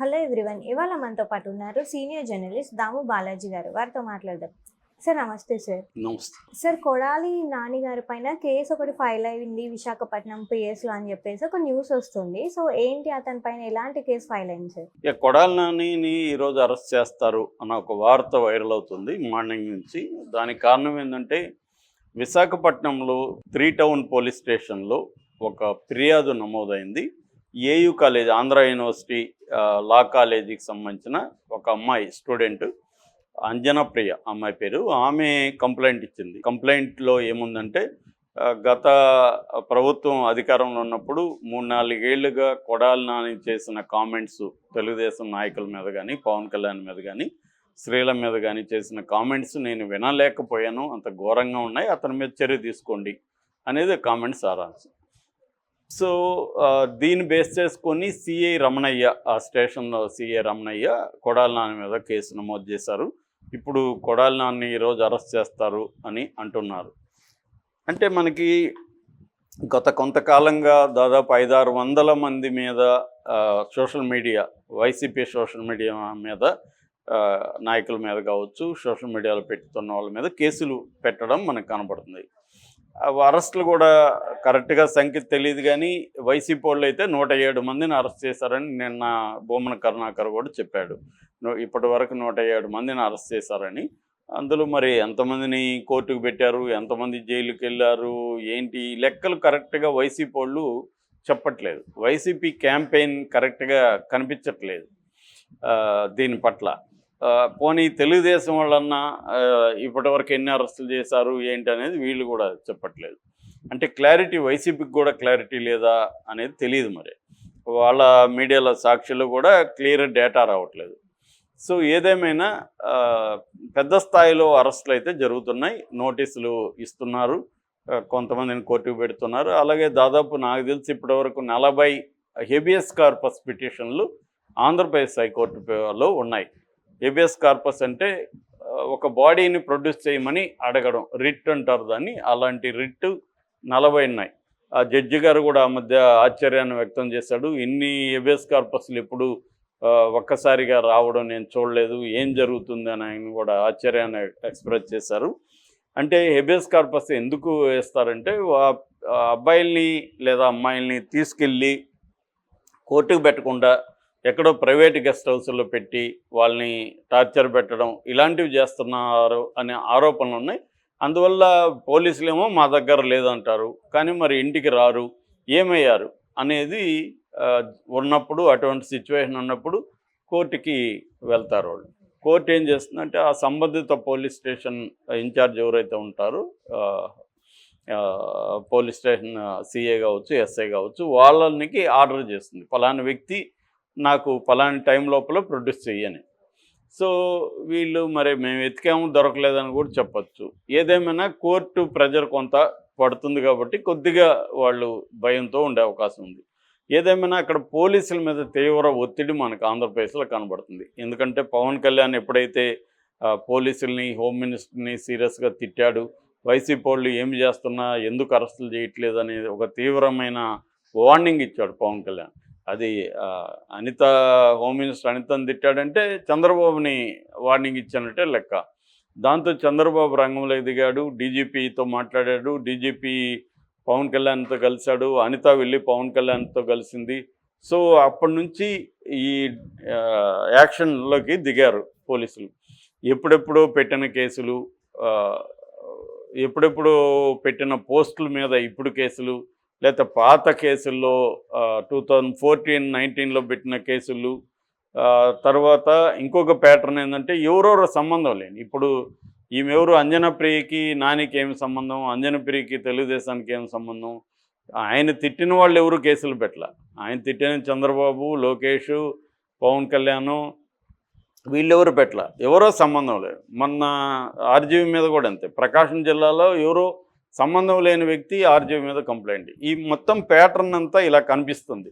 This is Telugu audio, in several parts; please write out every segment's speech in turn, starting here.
హలో ఎవ్రీవన్ ఇవాళ మనతో పాటు ఉన్నారు సీనియర్ జర్నలిస్ట్ దాము బాలాజీ గారు. వారితో మాట్లాడదాం. సార్ నమస్తే సార్. నమస్తే. సార్ కొడాలి నాని గారి పైన కేసు ఒకటి ఫైల్ అయింది విశాఖపట్నం PS లో అని చెప్పేసి ఒక న్యూస్ వస్తుంది. సో ఏంటి అతని పైన ఎలాంటి కేసు ఫైల్ అయింది సార్? ఇక కొడాలి నానిని ఈరోజు అరెస్ట్ చేస్తారు అన్న ఒక వార్త వైరల్ అవుతుంది మార్నింగ్ నుంచి. దానికి కారణం ఏంటంటే విశాఖపట్నంలో త్రీ టౌన్ పోలీస్ స్టేషన్లో ఒక ఫిర్యాదు నమోదైంది. AU college Andhra university law కాలేజీకి సంబంధించిన ఒక అమ్మాయి స్టూడెంట్ అంజనప్రియ అమ్మాయి పేరు. ఆమె కంప్లైంట్ ఇచ్చింది. కంప్లైంట్లో ఏముందంటే గత ప్రభుత్వం అధికారంలో ఉన్నప్పుడు మూడు నాలుగేళ్ళుగా కొడాలి నాని చేసిన కామెంట్స్ తెలుగుదేశం నాయకుల మీద కానీ పవన్ కళ్యాణ్ మీద కానీ స్త్రీల మీద కానీ చేసిన కామెంట్స్ నేను వినలేకపోయాను. అంత ఘోరంగా ఉన్నాయి. అతని మీద చర్య తీసుకోండి అనేది కామెంట్స్ సారాంశం. సో దీన్ని బేస్ చేసుకొని సిఐ రమణయ్య ఆ స్టేషన్లో సిఐ రమణయ్య కొడాలి నాని మీద కేసు నమోదు చేశారు. ఇప్పుడు కొడాలి నాన్ని ఈరోజు అరెస్ట్ చేస్తారు అని అంటున్నారు. అంటే మనకి గత కొంతకాలంగా దాదాపు ఐదారు వందల మంది మీద social media YCP social media మీద నాయకుల మీద కావచ్చు సోషల్ మీడియాలో పెట్టుతున్న వాళ్ళ మీద కేసులు పెట్టడం మనకు కనబడుతుంది. అరెస్టులు కూడా కరెక్ట్గా సంఖ్య తెలియదు కానీ వైసీపీ వాళ్ళు అయితే నూట ఏడు మందిని అరెస్ట్ చేశారని నిన్న భూమన కరుణాకర్ కూడా చెప్పాడు. ఇప్పటి వరకు నూట ఏడు మందిని అరెస్ట్ చేశారని. అందులో మరి ఎంతమందిని కోర్టుకు పెట్టారు? ఎంతమంది జైలుకి వెళ్ళారు? ఏంటి? లెక్కలు కరెక్ట్గా వైసీపీ వాళ్ళు చెప్పట్లేదు. వైసీపీ క్యాంపెయిన్ కరెక్ట్గా కనిపించట్లేదు. దీని పట్ల. పోనీ తెలుగుదేశం వాళ్ళన్నా ఇప్పటివరకు ఎన్ని అరెస్టులు చేశారు ఏంటి అనేది వీళ్ళు కూడా చెప్పట్లేదు. అంటే క్లారిటీ వైసీపీకి కూడా క్లారిటీ లేదా అనేది తెలియదు మరి. వాళ్ళ మీడియాలో సాక్షులు కూడా క్లియర్ డేటా రావట్లేదు. సో ఏదేమైనా పెద్ద స్థాయిలో అరెస్టులు అయితే జరుగుతున్నాయి. నోటీసులు ఇస్తున్నారు. కొంతమందిని కోర్టుకు పెడుతున్నారు. అలాగే దాదాపు నాకు తెలిసి ఇప్పటివరకు నలభై హెబియస్ కార్పస్ పిటిషన్లు ఆంధ్రప్రదేశ్ హైకోర్టులో ఉన్నాయి. హెబియస్ కార్పస్ అంటే ఒక బాడీని ప్రొడ్యూస్ చేయమని అడగడం. రిట్ అంటారు దాన్ని. అలాంటి రిట్ నలభై ఉన్నాయి. ఆ జడ్జి గారు కూడా ఆ మధ్య ఆశ్చర్యాన్ని వ్యక్తం చేశాడు. ఇన్ని హెబియస్ కార్పస్లు ఎప్పుడు ఒక్కసారిగా రావడం నేను చూడలేదు. ఏం జరుగుతుంది అని ఆయన కూడా ఆశ్చర్యాన్ని ఎక్స్ప్రెస్ చేశారు. అంటే హెబియస్ కార్పస్ ఎందుకు వేస్తారంటే ఆ అబ్బాయిల్ని లేదా అమ్మాయిల్ని తీసుకెళ్ళి కోర్టుకు పెట్టకుండా ఎక్కడో ప్రైవేట్ గెస్ట్ హౌస్లో పెట్టి వాళ్ళని టార్చర్ పెట్టడం ఇలాంటివి చేస్తున్నారు అనే ఆరోపణలు ఉన్నాయి. అందువల్ల పోలీసులేమో మా దగ్గర లేదంటారు కానీ మరి ఇంటికి రారు ఏమయ్యారు అనేది ఉన్నప్పుడు అటువంటి సిచ్యువేషన్ ఉన్నప్పుడు కోర్టుకి వెళ్తారు వాళ్ళు. కోర్టు ఏం చేస్తుందంటే ఆ సంబంధిత పోలీస్ స్టేషన్ ఇన్ఛార్జ్ ఎవరైతే ఉంటారో పోలీస్ స్టేషన్ సీఏ కావచ్చు ఎస్ఐ కావచ్చు వాళ్ళకి ఆర్డర్ చేస్తుంది. ఫలానా వ్యక్తి నాకు ఫలాని టైం లోపల ప్రొడ్యూస్ చెయ్యని. సో వీళ్ళు మరి మేము వెతికాము దొరకలేదని కూడా చెప్పచ్చు. ఏదేమైనా కోర్టు ప్రెజర్ కొంత పడుతుంది కాబట్టి కొద్దిగా వాళ్ళు భయంతో ఉండే అవకాశం ఉంది. ఏదేమైనా అక్కడ పోలీసుల మీద తీవ్ర ఒత్తిడి మనకు ఆంధ్రప్రదేశ్లో కనబడుతుంది. ఎందుకంటే పవన్ కళ్యాణ్ ఎప్పుడైతే పోలీసుల్ని హోమ్ మినిస్టర్ని సీరియస్గా తిట్టాడు వైసీపీ వాళ్ళు ఏమి చేస్తున్నా ఎందుకు అరెస్టులు చేయట్లేదు అనేది ఒక తీవ్రమైన వార్నింగ్ ఇచ్చాడు పవన్ కళ్యాణ్. అది అనిత హోమ్ మినిస్టర్ అనితను తిట్టాడంటే చంద్రబాబుని వార్నింగ్ ఇచ్చానంటే లెక్క. దాంతో చంద్రబాబు రంగంలో దిగాడు డీజీపీతో మాట్లాడాడు డీజీపీ పవన్ కళ్యాణ్తో కలిశాడు అనిత వెళ్ళి పవన్ కళ్యాణ్తో కలిసింది. సో అప్పటి నుంచి ఈ యాక్షన్లోకి దిగారు పోలీసులు. ఎప్పుడెప్పుడో పెట్టిన కేసులు ఎప్పుడెప్పుడో పెట్టిన పోస్టుల మీద ఇప్పుడు కేసులు లేకపోతే పాత కేసుల్లో టూ థౌజండ్ ఫోర్టీన్ నైన్టీన్లో పెట్టిన కేసులు తర్వాత ఇంకొక ప్యాటర్న్ ఏంటంటే ఎవరెవరు సంబంధం లేని. ఇప్పుడు ఈమె ఎవరు నానికి ఏమి సంబంధం? అంజనప్రియకి తెలుగుదేశానికి ఏమి సంబంధం? ఆయన తిట్టిన వాళ్ళు ఎవరు కేసులు పెట్టల? ఆయన తిట్టిన చంద్రబాబు లోకేష్ పవన్ కళ్యాణ్ వీళ్ళెవరు పెట్టల? ఎవరో సంబంధం లేదు. మొన్న ఆర్జీవి మీద కూడా అంతే. ప్రకాశం జిల్లాలో ఎవరో సంబంధం లేని వ్యక్తి ఆర్జీవి మీద కంప్లైంట్ ఈ మొత్తం ప్యాటర్న్ అంతా ఇలా కనిపిస్తుంది.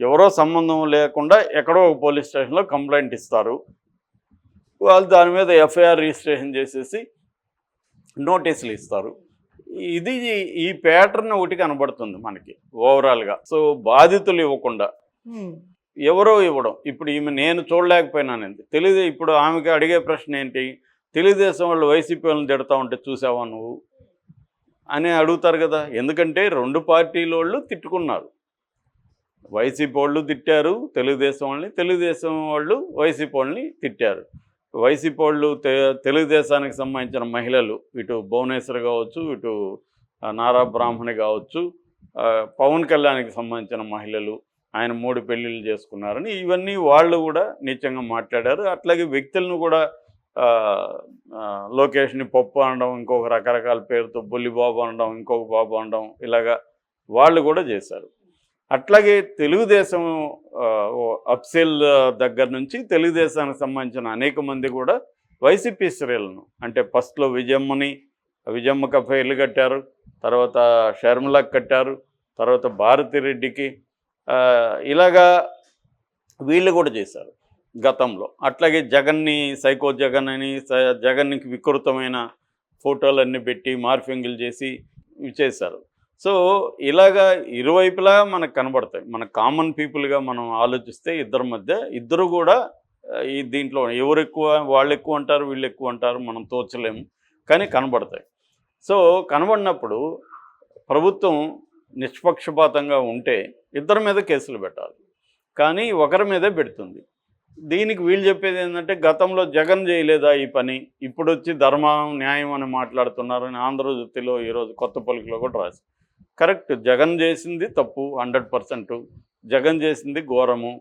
ఎవరో సంబంధం లేకుండా ఎక్కడో ఒక పోలీస్ స్టేషన్లో కంప్లైంట్ ఇస్తారు. వాళ్ళు దాని మీద ఎఫ్ఐఆర్ రిజిస్ట్రేషన్ చేసేసి నోటీసులు ఇస్తారు. ఇది ఈ ప్యాటర్న్ ఒకటి కనబడుతుంది మనకి ఓవరాల్గా సో బాధితులు ఇవ్వకుండా. హ్మ్. ఎవరో ఇవ్వడం. ఇప్పుడు ఈమె నేను చూడలేకపోయినానండి తెలుగు ఇప్పుడు ఆమెకి అడిగే ప్రశ్న ఏంటి? తెలుగుదేశం వాళ్ళు వైసీపీ వాళ్ళని తిడతా ఉంటే చూసావా నువ్వు? అని అడుగుతారు కదా. ఎందుకంటే రెండు పార్టీల వాళ్ళు తిట్టుకున్నారు. వైసీపీ వాళ్ళు తిట్టారు తెలుగుదేశం వాళ్ళని తెలుగుదేశం వాళ్ళు వైసీపీ వాళ్ళని తిట్టారు. వైసీపీ వాళ్ళు తె తెలుగుదేశానికి సంబంధించిన మహిళలు ఇటు భువనేశ్వర్ కావచ్చు ఇటు నారా బ్రాహ్మణి కావచ్చు పవన్ కళ్యాణ్కి సంబంధించిన మహిళలు ఆయన మూడు పెళ్ళిళ్ళు చేసుకున్నారని ఇవన్నీ వాళ్ళు కూడా నీచంగా మాట్లాడారు. అట్లాగే వ్యక్తులను కూడా లోకేష్ని పప్పు అనడం ఇంకొక రకరకాల పేరుతో బుల్లి బాబు అనడం ఇంకొక బాబు అనడం ఇలాగా వాళ్ళు కూడా చేశారు. అట్లాగే తెలుగుదేశం అప్సెల్ దగ్గర నుంచి తెలుగుదేశానికి సంబంధించిన అనేక మంది కూడా వైసీపీ స్త్రీలను అంటే ఫస్ట్లో విజయమ్మని విజయమ్మకి అఫైర్లు కట్టారు తర్వాత షర్మిలకు కట్టారు తర్వాత భారతిరెడ్డికి ఇలాగా వీళ్ళు కూడా చేశారు. గతంలో. అట్లాగే జగన్ని సైకో జగన్ అని స- జగన్కి వికృతమైన ఫోటోలన్నీ పెట్టి మార్ఫింగ్లు చేసి చేశారు సో ఇలాగా ఇరువైపులా మనకు కనబడతాయి. మన కామన్ పీపుల్గా మనం ఆలోచిస్తే ఇద్దరి మధ్య ఇద్దరు కూడా ఈ దీంట్లో ఎవరు ఎక్కువ వాళ్ళు ఎక్కువ అంటారు వీళ్ళు ఎక్కువ అంటారు మనం తోచలేము. కానీ కనబడతాయి. సో కనబడినప్పుడు ప్రభుత్వం నిష్పక్షపాతంగా ఉంటే ఇద్దరి మీద కేసులు పెట్టాలి. కానీ ఒకరి మీదే పెడుతుంది. దీనికి వీళ్ళు చెప్పేది ఏంటంటే గతంలో జగన్ చేయలేదా ఈ పని? ఇప్పుడు వచ్చి ధర్మం న్యాయం అని మాట్లాడుతున్నారని ఆంధ్రజ్యోతిలో ఈరోజు కొత్త పలుకులో కూడా రాసి కరెక్ట్ జగన్ చేసింది తప్పు హండ్రెడ్ పర్సెంట్. జగన్ చేసింది ఘోరము.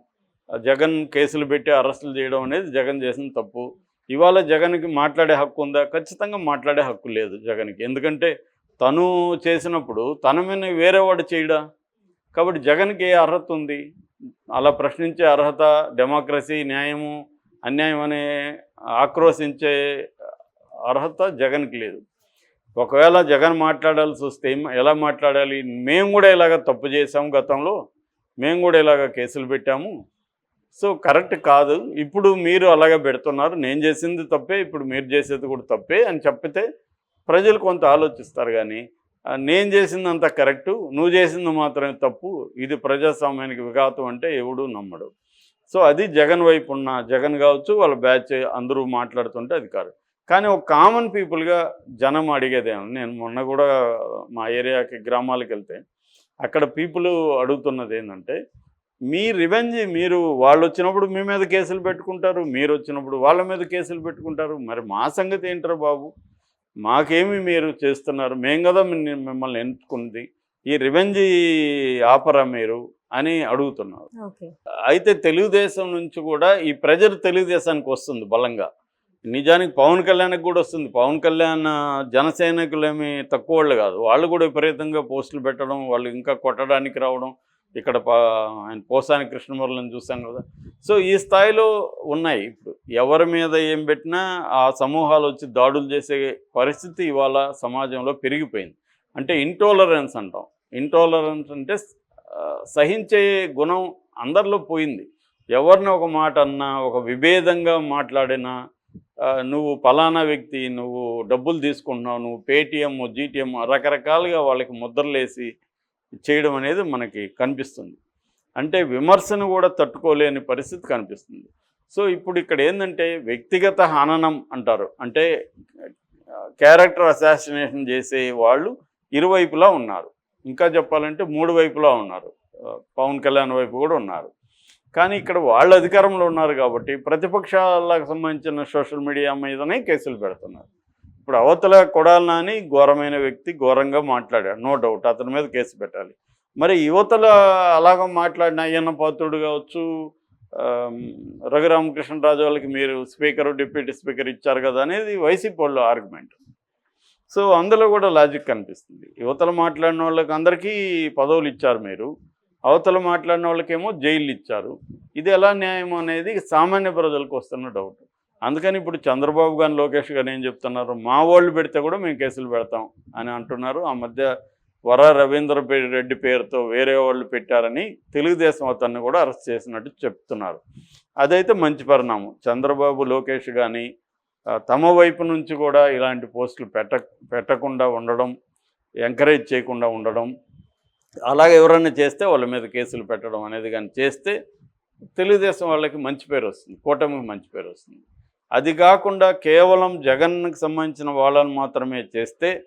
జగన్ కేసులు పెట్టి అరెస్టులు చేయడం అనేది జగన్ చేసింది తప్పు. ఇవాళ జగన్కి మాట్లాడే హక్కు ఉందా? ఖచ్చితంగా మాట్లాడే హక్కు లేదు జగన్కి. ఎందుకంటే తను చేసినప్పుడు తన మీద వేరేవాడు చేయడా? కాబట్టి జగన్కి ఏ అర్హత ఉంది? అలా ప్రశ్నించే అర్హత డెమోక్రసీ న్యాయము అన్యాయం అనే ఆక్రోశించే అర్హత జగన్కి లేదు. ఒకవేళ జగన్ మాట్లాడాల్సి వస్తే ఎలా మాట్లాడాలి? మేము కూడా ఇలాగ తప్పు చేసాము గతంలో మేము కూడా ఇలాగ కేసులు పెట్టాము. సో కరెక్ట్ కాదు. ఇప్పుడు మీరు అలాగే పెడుతున్నారు. నేను చేసింది తప్పే ఇప్పుడు మీరు చేసేది కూడా తప్పే అని చెప్పితే ప్రజలు కొంత ఆలోచిస్తారు కానీ నేను చేసింది అంత కరెక్టు నువ్వు చేసింది మాత్రమే తప్పు ఇది ప్రజాస్వామ్యానికి విఘాతం అంటే ఎవడూ నమ్మడు. సో అది జగన్ వైపు ఉన్న జగన్ కావచ్చు వాళ్ళ బ్యాచ్ అందరూ మాట్లాడుతుంటే అది కాదు. కానీ ఒక కామన్ పీపుల్గా జనం అడిగేదేమో నేను మొన్న కూడా మా ఏరియాకి గ్రామాలకు వెళ్తే అక్కడ పీపుల్ అడుగుతున్నది ఏంటంటే మీ రివెంజ్ మీరు వాళ్ళు వచ్చినప్పుడు మీ మీద కేసులు పెట్టుకుంటారు మీరు వచ్చినప్పుడు వాళ్ళ మీద కేసులు పెట్టుకుంటారు మరి మా సంగతి ఏంటారు బాబు? మాకేమి మీరు చేస్తున్నారు? మేం కదా మిమ్మల్ని ఎంచుకుంది ఈ రివెంజ్ ఆపరా మీరు? అని అడుగుతున్నారు. అయితే తెలుగుదేశం నుంచి కూడా ఈ ప్రెజర్ తెలుగుదేశానికి వస్తుంది బలంగా. నిజానికి పవన్ కళ్యాణ్కి కూడా వస్తుంది. పవన్ కళ్యాణ్ జనసైనికులేమి తక్కువ వాళ్ళు కాదు. వాళ్ళు కూడా విపరీతంగా పోస్టులు పెట్టడం వాళ్ళు ఇంకా కొట్టడానికి రావడం ఇక్కడ పా- ఆయన పోసాని కృష్ణమురళిని చూసాం కదా. సో ఈ స్థాయిలో ఉన్నాయి. ఇప్పుడు ఎవరి మీద ఏం పెట్టినా ఆ సమూహాలు వచ్చి దాడులు చేసే పరిస్థితి ఇవాళ సమాజంలో పెరిగిపోయింది. అంటే ఇంటాలరెన్స్ అంటాం. ఇంటాలరెన్స్ అంటే సహించే గుణం అందరిలో పోయింది. ఎవరిని ఒక మాట అన్నా ఒక విభేదంగా మాట్లాడినా నువ్వు పలానా వ్యక్తి నువ్వు డబ్బులు తీసుకుంటున్నావు నువ్వు పేటిఎం జీటీఎం రకరకాలుగా వాళ్ళకి ముద్రలేసి చేయడం అనేది మనకి కనిపిస్తుంది. అంటే విమర్శను కూడా తట్టుకోలేని పరిస్థితి కనిపిస్తుంది. సో ఇప్పుడు ఇక్కడ ఏంటంటే వ్యక్తిగత హననం అంటారు. అంటే క్యారెక్టర్ అసాసినేషన్ చేసే వాళ్ళు ఇరువైపులా ఉన్నారు. ఇంకా చెప్పాలంటే మూడు వైపులా ఉన్నారు. పవన్ కళ్యాణ్ వైపు కూడా ఉన్నారు. కానీ ఇక్కడ వాళ్ళు అధికారంలో ఉన్నారు కాబట్టి ప్రతిపక్షాలకు సంబంధించిన సోషల్ మీడియా మీదనే కేసులు పెడుతున్నారు. ఇప్పుడు అవతల కొడాలని నాని ఘోరమైన వ్యక్తి ఘోరంగా మాట్లాడాడు. No doubt. అతని మీద కేసు పెట్టాలి. మరి యువతల అలాగ మాట్లాడిన అయ్యన్న పాత్రుడు కావచ్చు రఘురామకృష్ణరాజు వాళ్ళకి మీరు స్పీకర్ డిప్యూటీ స్పీకర్ ఇచ్చారు కదా అనేది వైసీపీ వాళ్ళ ఆర్గ్యుమెంట్. సో అందులో కూడా లాజిక్ కనిపిస్తుంది. యువతలు మాట్లాడిన వాళ్ళకి అందరికీ పదవులు ఇచ్చారు మీరు. అవతల మాట్లాడిన వాళ్ళకేమో జైలు ఇచ్చారు. ఇది ఎలా న్యాయం అనేది సామాన్య ప్రజలకు వస్తున్న డౌట్. అందుకని ఇప్పుడు చంద్రబాబు గారు లోకేష్ గారు ఏం చెప్తున్నారు? మా వాళ్ళు పెడితే కూడా మేము కేసులు పెడతాం అని అంటున్నారు. ఆ మధ్య వర రవీంద్ర రెడ్డి పేరుతో వేరే వాళ్ళు పెట్టారని తెలుగుదేశం అతన్ని కూడా అరెస్ట్ చేసినట్టు చెప్తున్నారు. అదైతే మంచి పరిణామం. చంద్రబాబు లోకేష్ కానీ తమ వైపు నుంచి కూడా ఇలాంటి పోస్టులు పెట్ట పెట్టకుండా ఉండడం ఎంకరేజ్ చేయకుండా ఉండడం అలాగే ఎవరైనా చేస్తే వాళ్ళ మీద కేసులు పెట్టడం అనేది కానీ చేస్తే తెలుగుదేశం వాళ్ళకి మంచి పేరు వస్తుంది. కూటమికి మంచి పేరు వస్తుంది. అది కాకుండా కేవలం జగన్కి సంబంధించిన వాళ్ళని మాత్రమే చేస్తే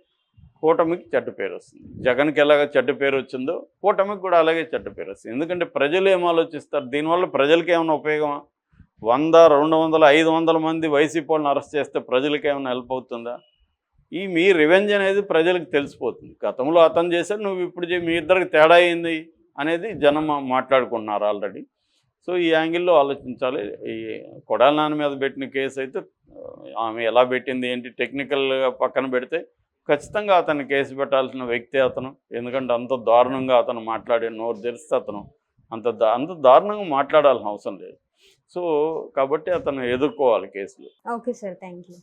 కూటమికి చెడ్డ పేరు వస్తుంది. జగన్కి ఎలాగ చెడ్డ పేరు వచ్చిందో కూటమికి కూడా అలాగే చెడ్డ పేరు వస్తుంది. ఎందుకంటే ప్రజలు ఏం ఆలోచిస్తారు? దీనివల్ల ప్రజలకి ఏమైనా ఉపయోగమా? వంద రెండు వందల ఐదు వందల మంది వైసీపీ వాళ్ళని అరెస్ట్ చేస్తే ప్రజలకి ఏమైనా హెల్ప్ అవుతుందా? ఈ మీ రివెంజ్ అనేది ప్రజలకు తెలిసిపోతుంది. గతంలో అతను చేశాడు నువ్వు ఇప్పుడు చే- మీ ఇద్దరికి తేడా అయింది అనేది జనం మాట్లాడుకున్నారు మాట్లాడుకుంటున్నారు ఆల్రెడీ. సో ఈ యాంగిల్లో ఆలోచించాలి. ఈ కొడాల నాన్న మీద పెట్టిన కేసు అయితే ఆమె ఎలా పెట్టింది ఏంటి టెక్నికల్గా పక్కన పెడితే ఖచ్చితంగా అతను కేసు పెట్టాల్సిన వ్యక్తి అతను. ఎందుకంటే అంత దారుణంగా అతను మాట్లాడే నోరు తెరిస్తే అతను అంత అంత దారుణంగా మాట్లాడాల్సిన అవసరం లేదు. సో కాబట్టి అతను ఎదుర్కోవాలి కేసులు. Okay sir. Thank you